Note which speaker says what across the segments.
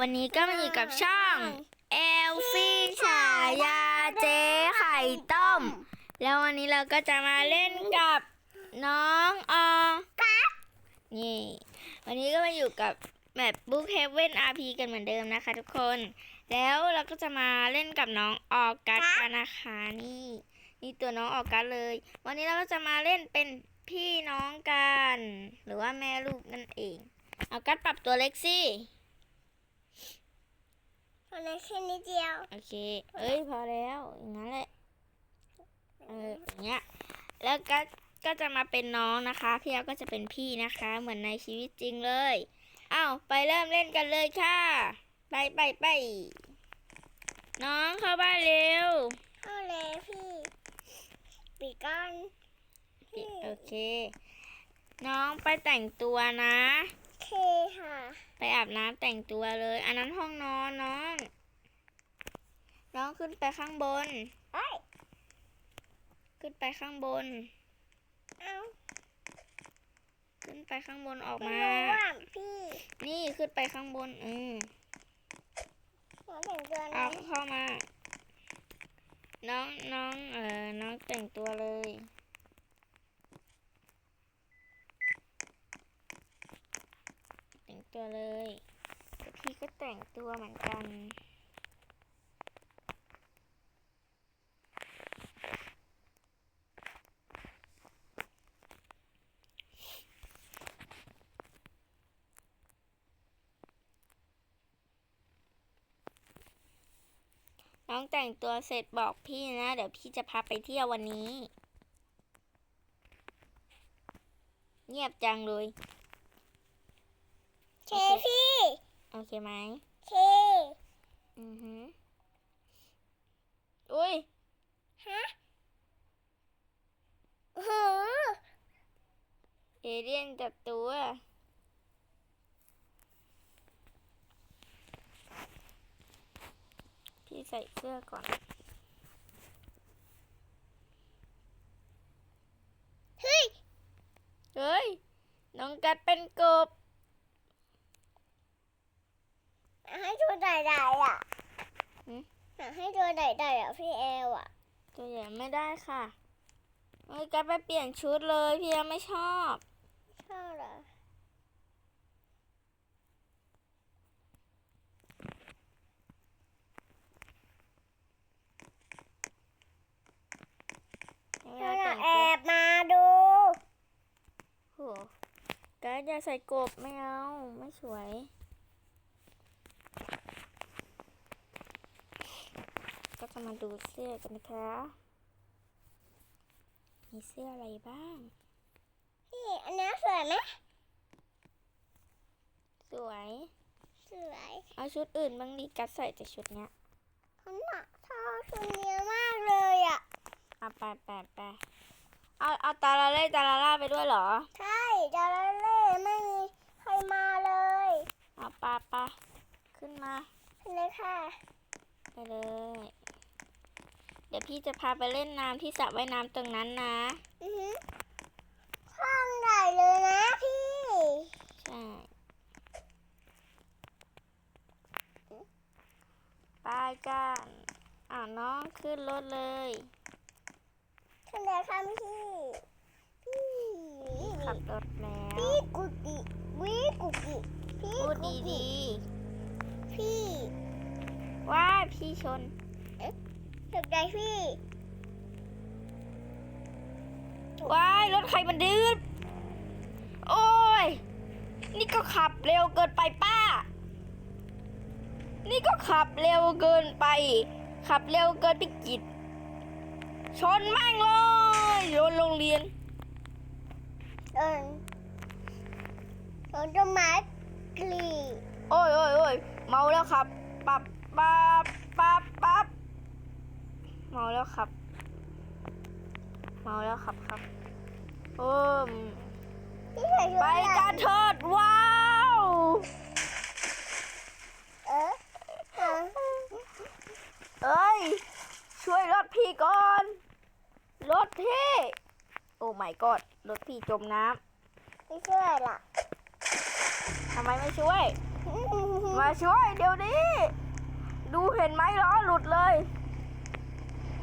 Speaker 1: วันนี้ก็มาอยู่กับช่องเอลฟี่ฉายาเจ๊ไข่ต้ม แล้ววันนี้เราก็จะมาเล่นกับน้องออกัสนี่ วันนี้ก็มาอยู่กับแบบบุ๊กเฮเว่นอาร์พีกันเหมือนเดิมนะคะทุกคน แล้วเราก็จะมาเล่นกับน้องออกัสกันนะคะนี่นี่ตัวน้องออกัสเลย วันนี้เราก็จะมาเล่นเป็นพี่น้องกัน หรือว่าแม่ลูกนั่นเองออกัสปรับตัวเล็กสิ
Speaker 2: ตอนนี้แค่นิดเดียว
Speaker 1: โอเค เอ้ยพอแล้วอย่างนั้นแหละ เอออย่างเงี้ย แล้วก็ ก็จะมาเป็นน้องนะคะ พี่เอาก็จะเป็นพี่นะคะ เหมือนในชีวิตจริงเลย อ้าวไปเริ่มเล่นกันเลยค่ะ ไปไปไป น้องเข้าบ้านเร็ว
Speaker 2: เข้าเลยพี่ปีกก้อน
Speaker 1: โอเค น้องไปแต่งตัวนะ
Speaker 2: เคค่ะ
Speaker 1: ไปอาบน้ำแต่งตัวเลย อันนั้นห้องนอนน้อง น้องขึ้นไปข้างบน
Speaker 2: เอ้ย
Speaker 1: ขึ้นไปข้างบน
Speaker 2: เอา
Speaker 1: ขึ้นไปข้างบนออก
Speaker 2: ไม่
Speaker 1: มา
Speaker 2: รู้ว่าพี่
Speaker 1: นี่ขึ้นไปข้างบน อืม
Speaker 2: หัวแต่งตัว
Speaker 1: เอา
Speaker 2: นั้น
Speaker 1: เข้ามา น้องน้องเออน้องแต่งตัวเลย ตัวเลยพี่ก็แต่งตัวเหมือนกัน น้องแต่งตัวเสร็จบอกพี่นะ เดี๋ยวพี่จะพาไปเที่ยววันนี้ เงียบจังเลย
Speaker 2: เคพี่
Speaker 1: โอ เคไหม
Speaker 2: เค
Speaker 1: อือฮึอุ้ย
Speaker 2: ฮะโอ้โห
Speaker 1: เอเลี่ยนจับตัวพี่ใส่เสื้อก่อน
Speaker 2: เฮ้ย
Speaker 1: เฮ้ย น้องกัดเป็นกบ
Speaker 2: อยาก ให้ตัวใหญ่ๆอะ
Speaker 1: หืม
Speaker 2: อยากให้ตัวใหญ่ๆอะพี่แอลอะ
Speaker 1: ตัวใหญ่ไม่ได้ค่ะเฮ้ยกัดไปเปลี่ยนชุดเลยพี่ยังไม่ชอบ
Speaker 2: ชอบเหรอ
Speaker 1: เว
Speaker 2: เรา
Speaker 1: ลาแต่ง
Speaker 2: แอ
Speaker 1: ตัว
Speaker 2: บมาดู
Speaker 1: โหกัดอย่าใส่กบไม่เอา ไม่สวย ก็จะมาดูเสื้อกันนะคะ มีเสื้ออะไรบ้าง
Speaker 2: พี่อันนี้สวยไหม
Speaker 1: สวย
Speaker 2: สวย
Speaker 1: เอาชุดอื่นบ้างดิกัดใส่แต่ชุดเนี้ย
Speaker 2: เขาหนักชอบชุดนี้มากเลยอะ
Speaker 1: เอาไปไปไปเอาเอาตาลาเล่ตาลาล่าไปด้วยเหรอ
Speaker 2: ใช่จาระเล่ไม่มีใครมาเลย
Speaker 1: เอาปาปาขึ้นมา
Speaker 2: เลยค่ะ
Speaker 1: ไปเลย เดี๋ยวพี่จะพาไปเล่นน้ำที่สระว่ายน้ำตรงนั้นนะ
Speaker 2: อือหือข้างใหญ่เลยนะพี่
Speaker 1: ใช่ไปกันอ่าน้องขึ้นรถเลย
Speaker 2: ขึ้นเลยค่ะพี่ พี่
Speaker 1: ขับรถแล้ว
Speaker 2: พี่กุกิวิกุกิพี่
Speaker 1: พูด
Speaker 2: กุกิ
Speaker 1: ดี
Speaker 2: พี่
Speaker 1: ๆว้ายพี่ชน
Speaker 2: ถูกใจพี่
Speaker 1: ว้ายรถใครมันดื้อโอ้ย นี่ก็ขับเร็วเกินไปป้า นี่ก็ขับเร็วเกินไป ขับเร็วเกินไปกิจชนแม่งเลยโดนโรงเรียน
Speaker 2: โดนโดนต้นไม้กรีด
Speaker 1: โอ้ยโอ้ยโอ้ยเมาแล้วครับปับปับปับปับ เมาแล้วครับ เมาแล้วครับครับโอ้ม
Speaker 2: พี่ใส่ชุด
Speaker 1: ไป
Speaker 2: อะไร
Speaker 1: กันเถิดว้าว
Speaker 2: เออเออ
Speaker 1: เอ้ย ช่วยรถพี่ก่อน รถพี่ โอ้ my god รถพี่จมน้
Speaker 2: ไม่ช่วยล่ะำ
Speaker 1: ทำไมไม่ช่วย
Speaker 2: พี่
Speaker 1: มาช่วยเดี๋ยวนี้ ดูเห็นไหมล้อหลุดเลย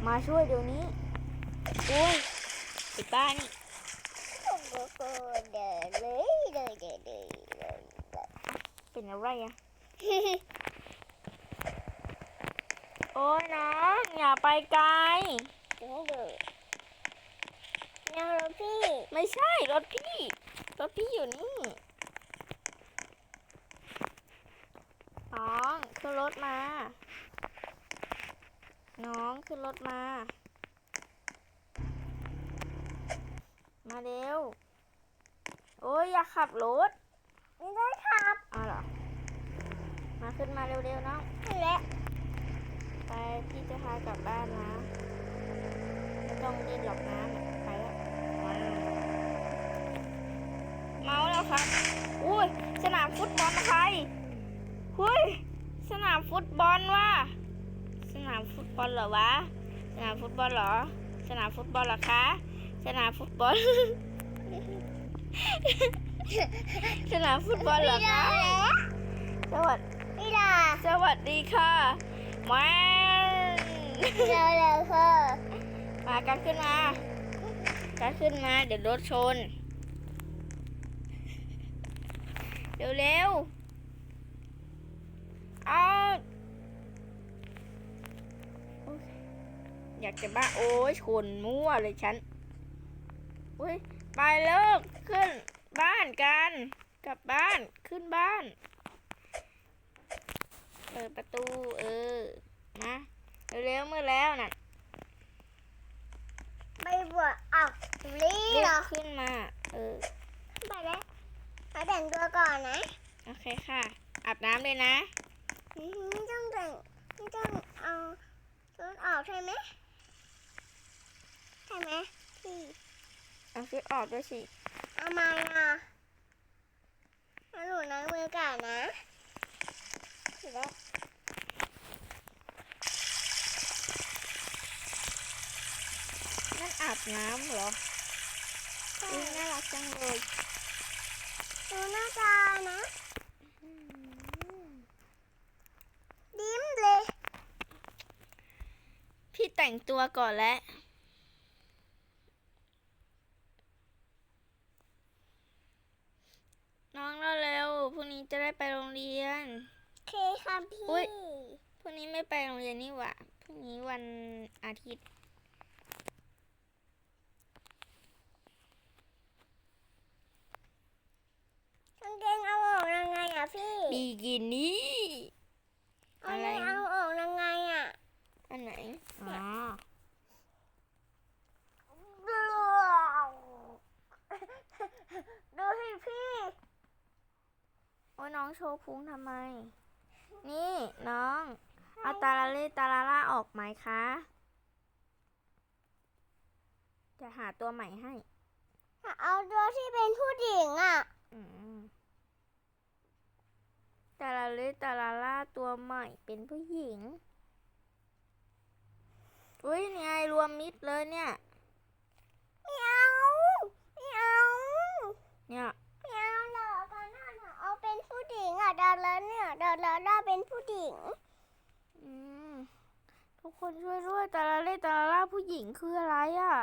Speaker 1: มาช่วยเดี๋ยวนี้โอ้ยไอ้ป้านี่
Speaker 2: เดินเลยเดินเดินเดินเดิน
Speaker 1: เป็นอะไรอะโอ้ยน้องอย่าไปไกล
Speaker 2: เดินเดินนั่งรถพี่
Speaker 1: ไม่ใช่รถพี่ รถพี่อยู่นี่น้องขึ้นรถมา น้องขึ้นรถมา มาเร็ว โอ้ยอย่าขับรถ
Speaker 2: ไม่ได้ครับ
Speaker 1: เอาเหรอ มาขึ้นมาเร็วๆน้อง
Speaker 2: และ
Speaker 1: ไปพี่จะพากลับบ้านนะ ไม่ต้องเล่นหรอกนะไปแล้วเมาแล้วครับ อุ้ย สนามฟุตบอลใครหุ้ย สนามฟุตบอลว่ะสนามฟุต บอลเหรอวะ สนามฟุตบอลเหรอ สนามฟุตบอลเหรอคะ สนามฟุตบอล สนามฟุตบอลเหรอ
Speaker 2: ไม่ได้
Speaker 1: คะ
Speaker 2: แล้ว
Speaker 1: สวัสด
Speaker 2: ไม่ได้
Speaker 1: สวัสดีค่ะแมน
Speaker 2: เร็วเร็วค่ะ
Speaker 1: มากันขึ้นมากันขึ้นมา เดี๋ยวรถชน เร็วเร็ว อยากจะบ้าโอ้ยชนมั่วเลยฉันอุ้ยไปเลิกขึ้นบ้านกัน กลับบ้านขึ้นบ้านเปิดประตูเออมาเร็วๆมือแล้วน่ะ
Speaker 2: ไม่บวชอะรี
Speaker 1: ลุ
Speaker 2: เหร
Speaker 1: ก
Speaker 2: อ
Speaker 1: ขึ้นมา เออ
Speaker 2: ไปแล้วมาแต่งตัวก่อนนะ
Speaker 1: โอเคค่ะ อาบน้ำเลยนะ
Speaker 2: อืมไม่ต้องแต่งไม่ต้องเอาชุดออกใช่ไหม ใช่ไหมพี่
Speaker 1: เอาชุดออกด้วยสิ
Speaker 2: เอามาอะเอาหนูนั่งมือก่อนนะถือแล้ว
Speaker 1: นั่นอาบน้ำเหรออุ๊ยน่ารักจังเลย
Speaker 2: ดูหน้าตานะดิ้มเลย
Speaker 1: พี่แต่งตัวก่อนแล้ว น้องเร็วๆพรุ่งนี้ จะได้ไปโรงเรียน
Speaker 2: เคค่ะพี่
Speaker 1: อุ๊ย พรุ่งนี้ไม่ไปโรงเรียนนี่หว่าพรุ่งนี้วันอาทิตย์
Speaker 2: กางเกงเอาออกยังไงอะพี่
Speaker 1: บิกินี่
Speaker 2: เอาเลยเอาออกยังไงอะ
Speaker 1: อันไหน อ๋อ
Speaker 2: ดูสิพี่
Speaker 1: โอ้ยน้องโชว์พุงทำไม นี่น้อง เอาตาลาเล่ตาลาล่าออกไหมคะ จะหาตัวใหม่ให้
Speaker 2: เอาตัวที่เป็นผู้หญิงอะ
Speaker 1: อืมตาลาเล่ตาลาล่าตัวใหม่เป็นผู้หญิง อุ้ยนี่ไงรวมมิดเลยเนี่ย
Speaker 2: ไม่เอา ไม่เอา
Speaker 1: เนี่ย
Speaker 2: ญิงอะดาราเนี่ยดาราได้เป็นผู้หญิง
Speaker 1: อืมทุกคนช่วยด้วยตาลาเล่ตาลาล่าผู้หญิงคืออะไรอะ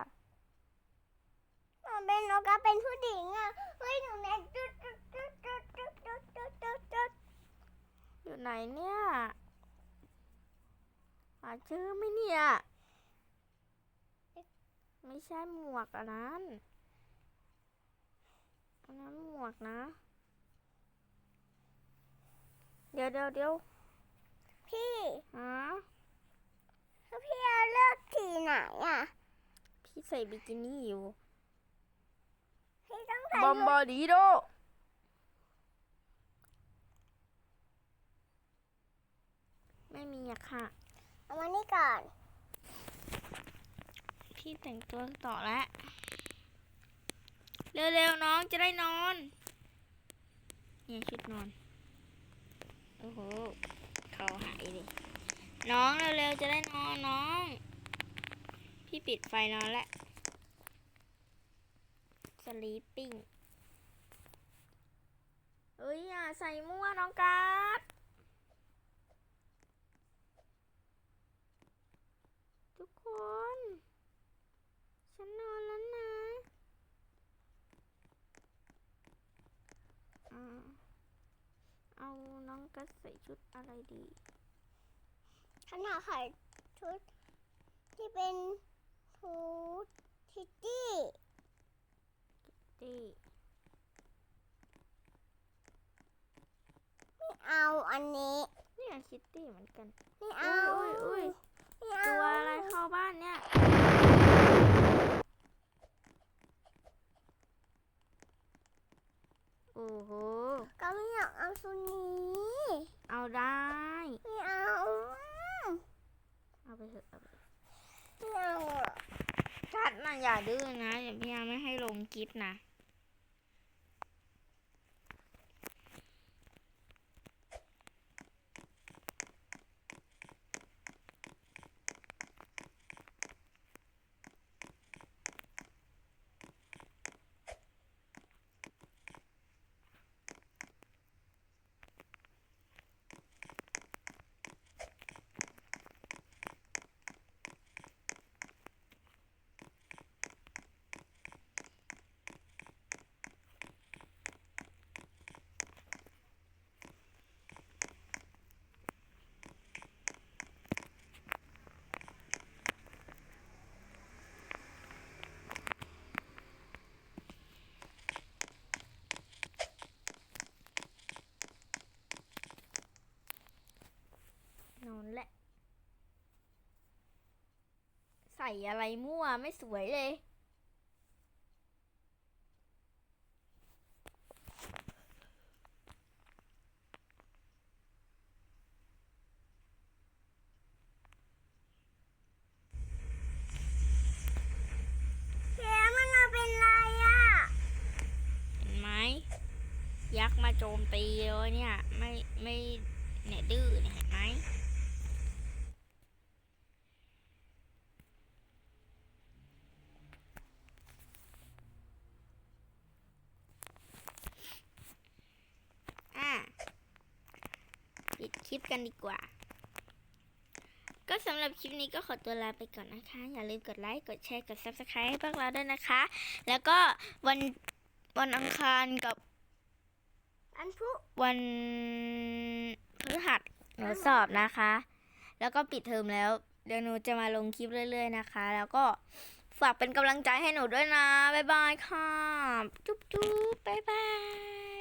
Speaker 2: มันเป็นนกก็เป็นผู้หญิงอะเฮ้ยหนูแม็กจุดจุดจุดจุดจุดจุดจุดจุดจุด
Speaker 1: อยู่ไหนเนี่ยหาชื่อไหมเนี่ยไม่ใช่หมวกอันนั้นอันนั้นหมวกนะ เดี๋ยวเดี๋ยวเดี๋ยว
Speaker 2: พี่
Speaker 1: ฮะ
Speaker 2: แล้วพี่เอาเลือกสีไหนอะ
Speaker 1: พี่ใส่บิกินี่อยู่
Speaker 2: พี่ต้องใส่
Speaker 1: บอมบ
Speaker 2: ชุด
Speaker 1: อดีโดไม่มีอะค่ะ
Speaker 2: เอามานี่ก่อน
Speaker 1: พี่แต่งตัวต่อแล้ว เร็วๆน้องจะได้นอน เนี่ยชุดนอน โอ้โหเขาหายเลยน้องเร็วๆจะได้นอนน้อง พี่ปิดไฟนอนแล้วสลีปปิ้งเอ้ยอย่าใส่มั่วน้องการ์ดทุกคนนอนแล้วนะอืมเอาน้อง กัดใส่ชุดอะไรดี
Speaker 2: ขนาดใส่ชุดที่เป็นชุดทิตตี้
Speaker 1: ดี
Speaker 2: ไม่เอาอันนี้
Speaker 1: เนี่ยคิตตี้เหมือนกัน
Speaker 2: ไม่เอา
Speaker 1: อุ้ยอุ้ย
Speaker 2: ไม่เอา
Speaker 1: ตัวอะไรเข้าบ้านเนี่ย โอ้โห
Speaker 2: ก็ไม่อยากเอาชุดนี้
Speaker 1: เอาได้
Speaker 2: ไม่เอา
Speaker 1: เอาไปเถอะเอาไปเถอะ
Speaker 2: ไม่เอาอะ
Speaker 1: กัดน่ะอย่าดื้อนะอย่าพยายามไม่ให้ลงคลิปนะ นอนแหละ ใส่อะไรมั่วไม่สวยเลย
Speaker 2: เสียมันเอาเป็นไรอะ
Speaker 1: เห็นไหม ยักษ์มาโจมตีเลยเนี่ย ไม่ไม่เนี่ยดื้อเนี่ยเห็นไหมอะปิดคลิป กันดีกว่า ก็สำหรับคลิปนี้ก็ขอตัวลาไปก่อนนะคะ อย่าลืมกดไลค์ กดแชร์ กด subscribe ให้พวกเราด้วยนะคะ แล้วก็วันวันอังคารกับ
Speaker 2: อันพุ
Speaker 1: วันพฤหัสหนูสอบนะคะ แล้วก็ปิดเทอมแล้ว เดี๋ยวหนูจะมาลงคลิปเรื่อย ๆ นะคะ แล้วก็ฝากเป็นกำลังใจให้หนูด้วยนะ บ๊ายบายค่ะ จุ๊บจุ๊บบ๊ายบาย